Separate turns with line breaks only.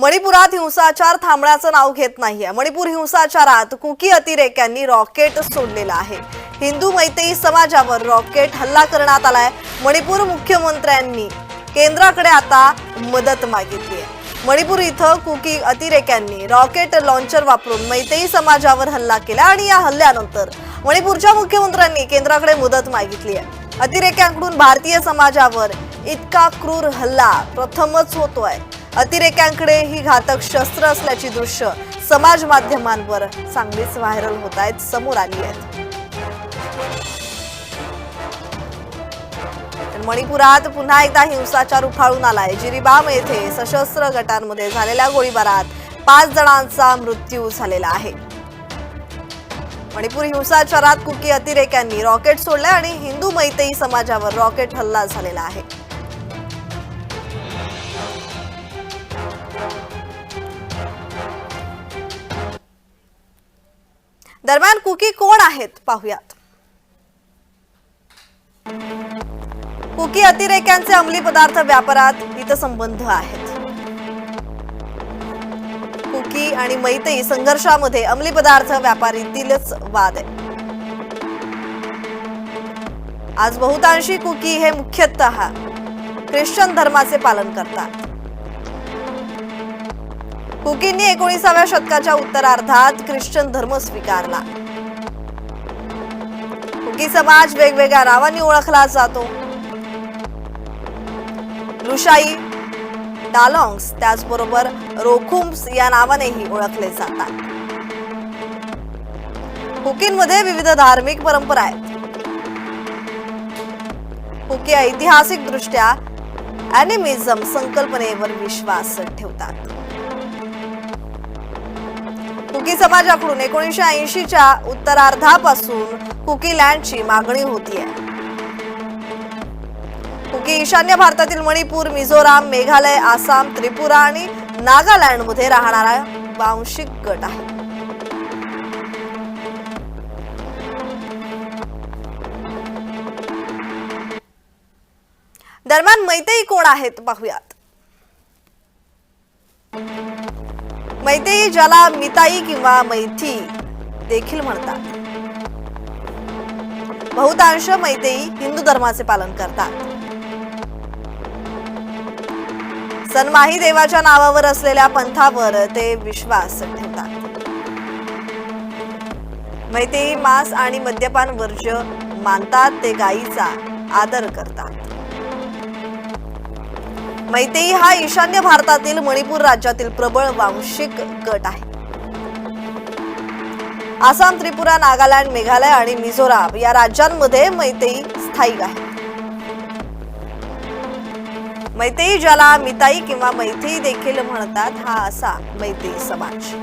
मणिपुरात हिंसाचार थांबण्याचं नाव घेत नाहीये. मणिपूर हिंसाचारात कुकी अतिरेक्यांनी रॉकेट सोडलेलं आहे. हिंदू मैत्री समाजावर रॉकेट हल्ला करण्यात आलाय. मणिपूर मुख्यमंत्र्यांनी केंद्राकडे आता मदत मागितली आहे मणिपूर इथं कुकी अतिरेक्यांनी रॉकेट लॉन्चर वापरून मैतेई समाजावर हल्ला केला आणि या हल्ल्यानंतर मणिपूरच्या मुख्यमंत्र्यांनी केंद्राकडे मदत मागितली आहे अतिरेक्यांकडून भारतीय समाजावर इतका क्रूर हल्ला प्रथमच होतोय. अतिरेक्यांकडे ही घातक शस्त्र असल्याची दृश्य समाज माध्यमांवर चांगलीच व्हायरल होत आहेत समोर आली आहेत. मणिपुरात पुन्हा एकदा हिंसाचार उफाळून आलाय. जिरीबाम येथे सशस्त्र गटांमध्ये झालेल्या गोळीबारात पाच जणांचा मृत्यू झालेला आहे. मणिपूर हिंसाचारात कुकी अतिरेक्यांनी रॉकेट सोडले आणि हिंदू मैतई समाजावर रॉकेट हल्ला झालेला आहे. दरम्यान कुकी कोण आहेत? पाहुयात. कुकी अतिरेक्यांचे अंमली पदार्थ व्यापारात हितसंबंध आहेत. कुकी आणि मैत्री संघर्षामध्ये अंमली पदार्थ व्यापारीतीलच वाद आहे. आज बहुतांशी कुकी हे मुख्यतः ख्रिश्चन धर्माचे पालन करतात. कुकींनी एकोणीसाव्या शतकाच्या उत्तरार्धात ख्रिश्चन धर्म स्वीकारला. कुकी समाज वेगवेगळ्या नावांनी ओळखला जातो. लुशाई डालॉंग्स त्याचबरोबर रोखुम्स या नावानेही ओळखले जातात. कुकींमध्ये विविध धार्मिक परंपरा आहेत. कुकी ऐतिहासिक दृष्ट्या अॅनिमिझम संकल्पनेवर विश्वास ठेवतात. कुकी समाजाकडून एकोणीसशे ऐंशीच्या उत्तरार्धापासून कुकी लँडची मागणी होती कुकी ईशान्य भारतातील मणिपूर मिझोराम मेघालय आसाम त्रिपुरा आणि नागालँडमध्ये राहणारा वांशिक गट आहे. दरम्यान मैतेई कोण आहेत? पाहुयात. मैतेई ज्याला मिताई किंवा मैथी देखील म्हणतात. बहुतांश मैतेई हिंदू धर्माचे पालन करतात. सन्माही देवाच्या नावावर असलेल्या पंथावर ते विश्वास ठेवतात. मैतेई मांस आणि मद्यपान वर्ज्य मानतात ते गायीचा आदर करतात. मैतेई हा ईशान्य भारतातील मणिपूर राज्यातील प्रबळ वांशिक गट आहे. आसाम त्रिपुरा नागालँड मेघालय आणि मिझोराम या राज्यांमध्ये मैतेई स्थायिक आहे. मैतेई ज्याला मिताई किंवा मैथी देखील म्हणतात हा असा मैतेई समाज.